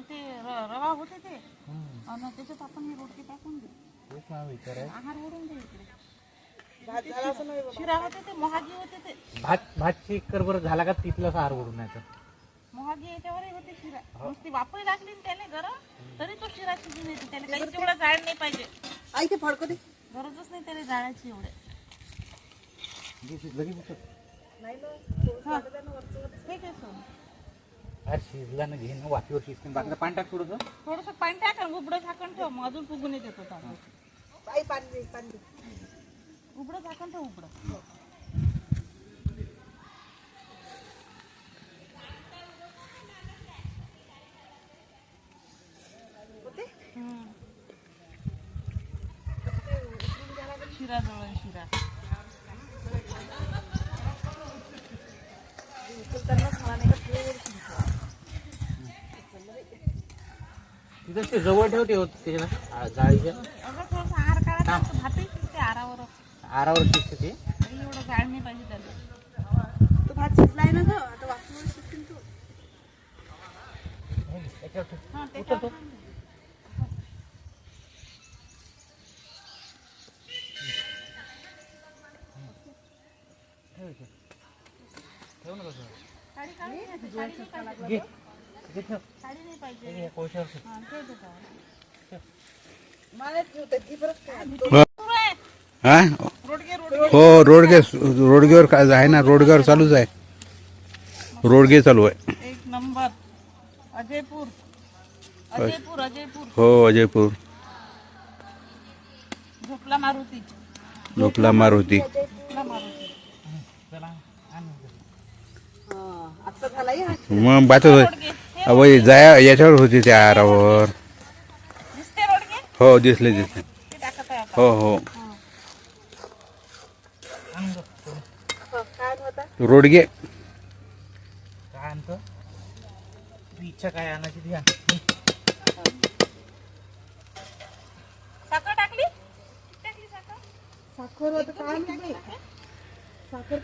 ते र- रवा होते ते. आणि त्याच्यात आपण हे रोडके टाकून देऊ. तेच मला विचाराय आहार ओढून दे इकडे. शिरा होते ते मोहागी होते ते. भात भात चेक कर बरं झाला का तिथलं सार ओढून नाही मोहागी याच्यावरही होते शिरा. नुसती वापरी लागली ना त्याने गरम तरी तो शिरा शिजून येते. त्याला काही तेवढं जाळ नाही पाहिजे. आई ते फडकं दे. गरजच नाही त्याला जाळायची एवढे. लगेच. हा. ठीक आहे सोड. अरे शिजला ना घे ना वातीवर शिजते बाकी पाणी टाक थोडंसं. थोडस पाणी टाक आणि उघडं झाकण ठेव. मग अजून फुगून येते तो तांदूळ. पाणी दे पाणी दे. उघडं झाकण ठेव उघडं होते? हम्म. शिरा जवळ शिरा. उचलतानाच मला नाही का तिथं ते जवळ ठेव ते होत आ, जाळीच्या. अगं थोडस आहार काढा भातही शिजते आरावर. आरावर शिजते ते. एवढं जाळ नाही पाहिजे त्याला. तो भात शिजलाय ना ग आता वाचून शिजतील तू. याच्यावर ठेव. हा त्याच्यावर ठेव इथे. ठेव ना कसं ते पाहिजे. घे. इथे ठेव. साडी नाही पाहिजे. हे ठेव. हा. मला ती परत काय? आहे. हा? रोडगे रोडगे. हो रोडगे रोडगेवर काय आहे ना रोडगेवर चालूच आहे. रोडगे चालू आहे. एक नंबर. अजयपूर. अजयपूर अजयपूर. हो अजयपूर. झोपला मारुती. झोपला मारुती. झोपला. हा झाला या. मग बातच रोडगे. अहो जाया याच्यावर होती त्या आरावर दिसते रोडगे? हो दिसले दिसले. हो हो. रोडगे. काय आणतो? इच्छा काय आणायची ती. साखर टाकली? साखर? काय नाही. साखर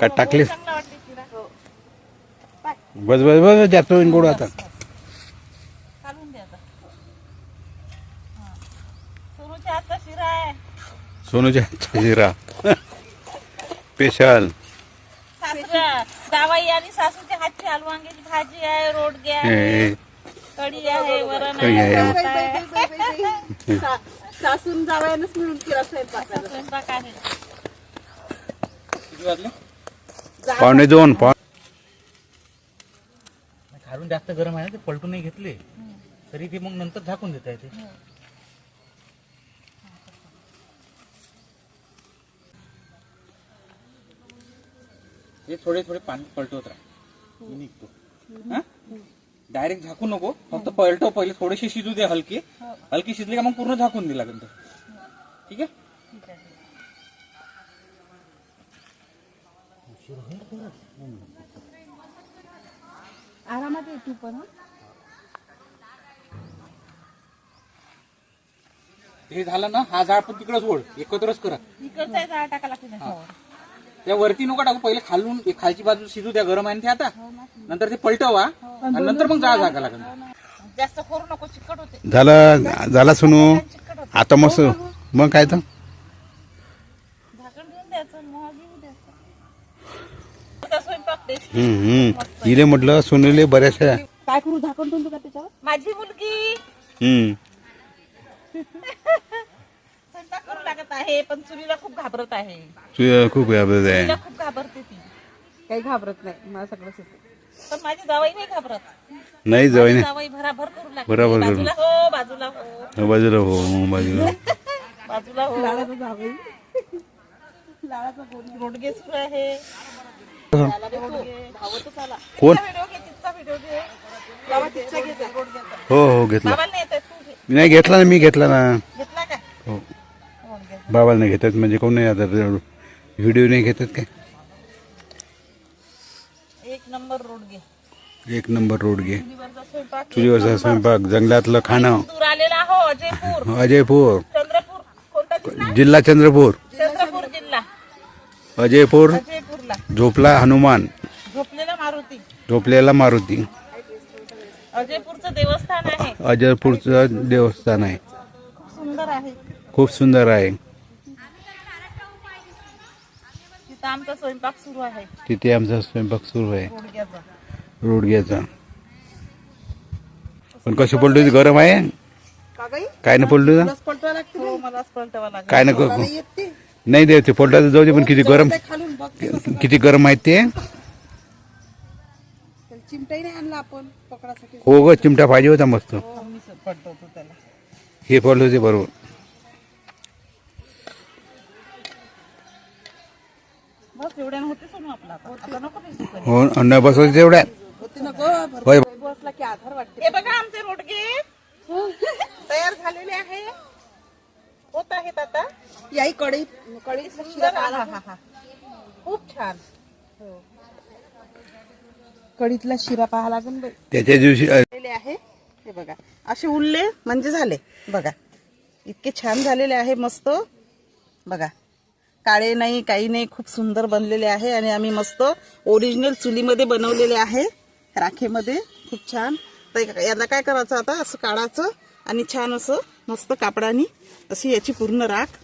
काय टाकलीस? बस बस बस जास्त होईन गोड आता. सोनूच्या हातचा शिरा. स्पेशल. जावाई आणि सासूच्या हातची आलू वांग्याची भाजी आहे रोडगे आहे कढी वरण कढी सासून जावयानंच मिळून केला स्वयंपाक स्वयंपाक आहे पावणे दोन पाव खालून जास्त गरम आहे ना ते पलटून नाही घेतले. तरी ते मग नंतर झाकून देता येते. हे थोडे थोडे पाणी पलटवत राहा. मी निघतो. डायरेक्ट झाकू नको फक्त पलटव पहिले थोडेसे शिजू दे हलके. हलके शिजले का मग पूर्ण झाकून दिला आहे ठीक आहे? आरामात ये तू पण हं. हे झालं ना हा झाड पण तिकडच ओढ एकत्रच करा. इकडचा आहे जाळ टाका लागते त्याच्यावर. त्या वरती नको टाकू पहिले खालून एक खालची बाजू शिजू द्या गरम आहे ना ते आता. नंतर ते पलटवा आणि नंतर मग जाळ झाका लागेल. जास्त करू नको चिकट होते. झाला झाला सोनू. आता मस्त. मग काय तर झाकण देऊन द्यायचं मग घेऊन द्यायचं इले म्हटलं सोनूले बऱ्याचशा. काय करू झाकण ठेवून का त्याच्यावर? माझी मुलगी. स्वयंपाक करू लागत आहे पण चुलीला खूप घाबरत आहे. तू खूप याबद्दल आहे. खूप घाबरते ती. काही घाबरत नाही मला सगळंच येतं पण माझी जावाई नाही घाबरत. नाही नाही. जावाई भराभर करू लागते. बाजूला हो बाजूला हो बाजूला हो. हो, बाजूला बाजूला. हो. लाडाचा जावई. लाडाचा बोल रोडगे सुरू आहे. कोण? घे घे घे हो हो घेतला. नाही घे घेतला ना मी घेतला ना. हो. बाबाला नाही घेतात म्हणजे कोण नाही आता व्हिडिओ नाही घेतात काय? एक नंबर रोडगे एक नंबर रोड घे. चुलीवरचा स्वयंपाक जंगलातलं खाणं. अजयपूर. जिल्हा? चंद्रपूर. अजयपूर. अजयपूरला झोपला हनुमान. झोपलेला मारुती. झोपलेला मारुती. अजयपूरचं देवस्थान आहे. अजयपूरचं देवस्थान आहे. खूप सुंदर आहे. खूप सुंदर आहे. तिथं आमचा स्वयंपाक सुरू आहे. तिथे आमचा स्वयंपाक सुरू आहे. गुडघ्याचा रोडग्याचा. पण कसं पडलो गरम आहे? का गई काय ना पडलो रस पलटावं लागते हो मलाच पलटावा लागेल. काय नको नाही येत ते. नाही देते पलटाचं जाऊ दे पण किती गरम किती गरम आहे ते? चिमटाही नाही आणला आपण पकडासाठी. हो ग चिमटा पाहिजे होता मस्त. त्याला हे पडलं ते बरोबर. बस एवढ्यानं होते आपला आता. नको. हो न बसवते तेवढ्या होते ना गं होय. बसला की आधार वाटते. हे बघा आमचे रोडगे. तयार झालेले आहे. होत आहेत आता. याही हा, हा, हा. खूप छान. कढीतला शिरा पाहा लागेल बाई. त्याच्या दिवशी झालेले आहे. हे बघा. असे उरले म्हणजे झाले. बघा. इतके छान झालेले आहे मस्त. बघा. काळे नाही काही नाही खूप सुंदर बनलेले आहे आणि आम्ही मस्त ओरिजिनल चुलीमध्ये बनवलेले आहे. राखेमध्ये. खूप छान. तर याला काय करायचं आता? असं काढायचं आणि छान असं मस्त कापडाने अशी याची पूर्ण राख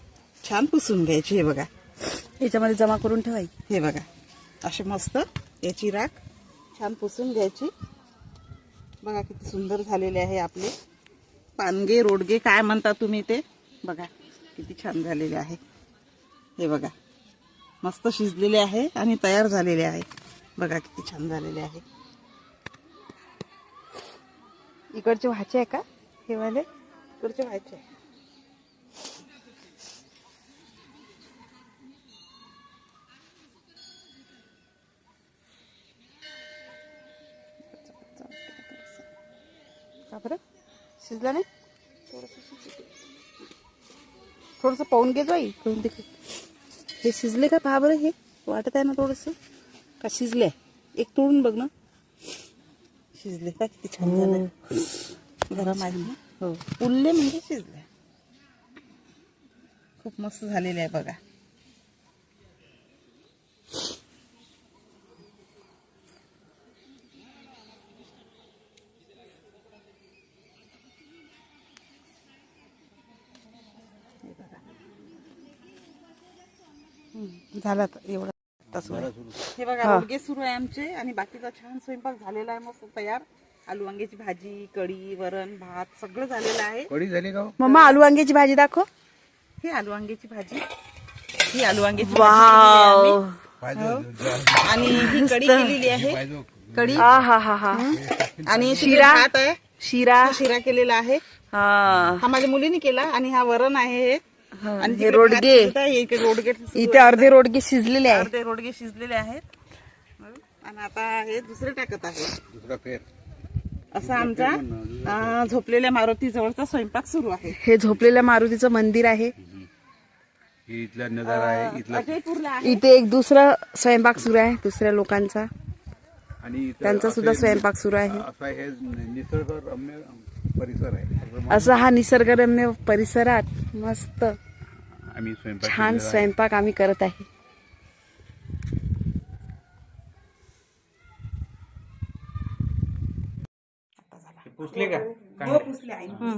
छान पुसून घ्यायची हे बघा. याच्यामध्ये जमा करून ठेवायची. हे बघा. असे मस्त याची राख छान पुसून घ्यायची. बघा किती सुंदर झालेले आहे आपले. पानगे रोडगे काय म्हणता तुम्ही ते? बघा किती छान झालेले आहे. हे बघा. मस्त शिजलेले आहे आणि तयार झालेले आहे. बघा किती छान झालेले आहे. इकडचे व्हायचे आहे का? हे वाले? इकडचे व्हायचे आहे. का बरं शिजला नाही? थोडंसं पाहून घे जाई. करून दे. हे शिजले का पहा बरं हे? वाटत आहे ना थोडंसं? का शिजले? एक तोडून बघ ना. शिजले का? किती छान झालं. गरम आहे ना हो. उरले म्हणजे शिजले. खूप मस्त झालेले आहे बघा. झाला एवढं तसं हे बघा रोडगे सुरू आहे आमचे आणि बाकीचा छान स्वयंपाक झालेला आहे मस्त तयार. आलू वांग्याची भाजी कढी वरण भात सगळं झालेलं आहे. कढी झाली का हो? मम्मा आलू वांग्याची भाजी दाखव. ही आलू वांग्याची भाजी. ही आलू वांग्याची भाजी केलेली आहे आम्ही. आणि ही कढी केलेली आहे. कढी. हा हा हा आणि शिरा भात आहे. शिरा. हा शिरा केलेला आहे. हा. हा माझ्या मुलीने केला आणि हा वरण आहे हे. आणि हे तिकडे रोडगे. भात सुद्धा आहे, इकडे रोडगे इथे अर्धे रोडगे शिजलेले आहे अर्धे रोडगे शिजलेले आहेत. आणि आता हे दुसरे टाकत आहे. दुसरा फेर. असा आमचा अं, झोपलेल्या मारुती जवळचा स्वयंपाक सुरू आहे. हे झोपलेल्या मारुतीचं मंदिर आहे. ही इथला नजारा आहे इथला अजयपूरला आहे. इथे एक दुसरा स्वयंपाक सुरू आहे दुसऱ्या लोकांचा. आणि इथं त्यांचा सुद्धा हे- स्वयंपाक सुरू आहे. असा हे निसर्गरम्य परिसर आहे. असा हा निसर्गरम्य परिसरात मस्त. आम्ही स्वयंपाक छान केलेला आहे. स्वयंपाक आम्ही करत आहे. पुसले का? हो पुसले आईने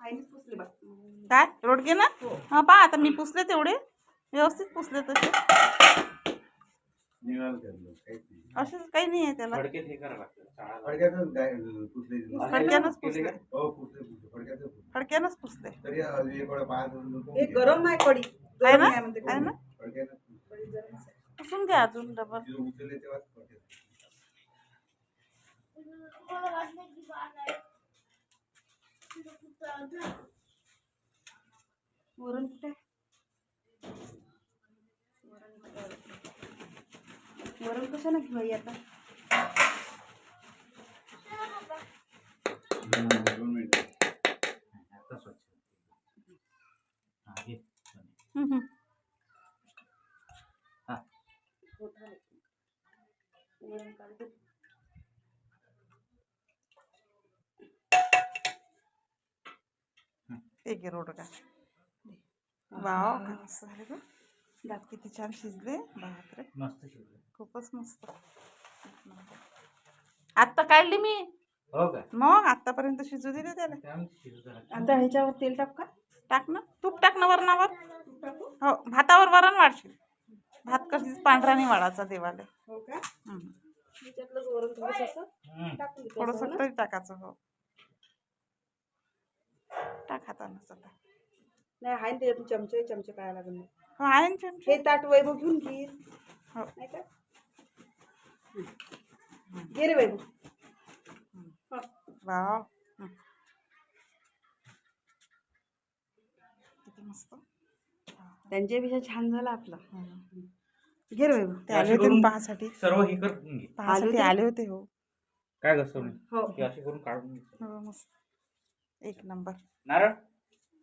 आईनेच पुसले बघ. काय? रोडगे ना? हा. पा आता मी पुसले तेवढे. व्यवस्थित पुसले तसे. असेच काही नाही आहे त्याला. फडकेत हे करावं लागतं चाळावं फडक्यातच गाय- पुसले दिले. फडक्यानंच पुसले हो पुसले पुसले फडक्यातच पुसले. फडक्यानंच पुसले तरी एक वेळा हे गरम नाही कढी. आहे गरम ना आहे ना? फडक्यातच पुसले. पुसून घ्या अजून डबल. तिथं उचलले तेव्हाच फडक्यात. वरण कुठे आहे? वरण कशाला घेऊ आई आता दोन मिनिटं. आता स्वच्छ हा, घे. हम्म, हम्म. हा. एक घे रोडगा वाव काय मस्त झाले गं. दात किती छान शिजले बापरे मस्त शिजलं खूपच मस्त. आत्ता काढली मी. हो का? मग आतापर्यंत शिजू दिले त्याला. आता ह्याच्यावर तेल टाक का? टाक ना. तूप टाक ना वरणावर. हो भातावर वरण वाढशील. भात कशीच पांढरा नाही वाढायचा देवाला. हम्म. थोडस तरी टाकायचं हो. टाक हातानं चला नाही आहे ना त्याच्यातून चमचे चमचे काय नाही हो आहे ना चमचे? हे ताट वैभव घेऊन घे. हो. नाही का? हं. घे रे वैभव वाव. हं. किती मस्त. त्यांच्यापेक्षा छान झालं आपलं. घे रे वैभव ते आले अशी होते करून ना पाहासाठी. सर्व हे करून घे पाहासाठी आले होते? हो. काय हो. हे असे करून काढून घे हो मस्त. एक नंबर. नारळ?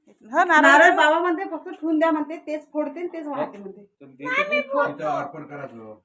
एक- हो नारळ. नारळ बाबा म्हणते फक्त ठेवून द्या म्हणते तेच फोडते आणि तेच वाहते म्हणते. तर देतो. की? अर्पण करायचं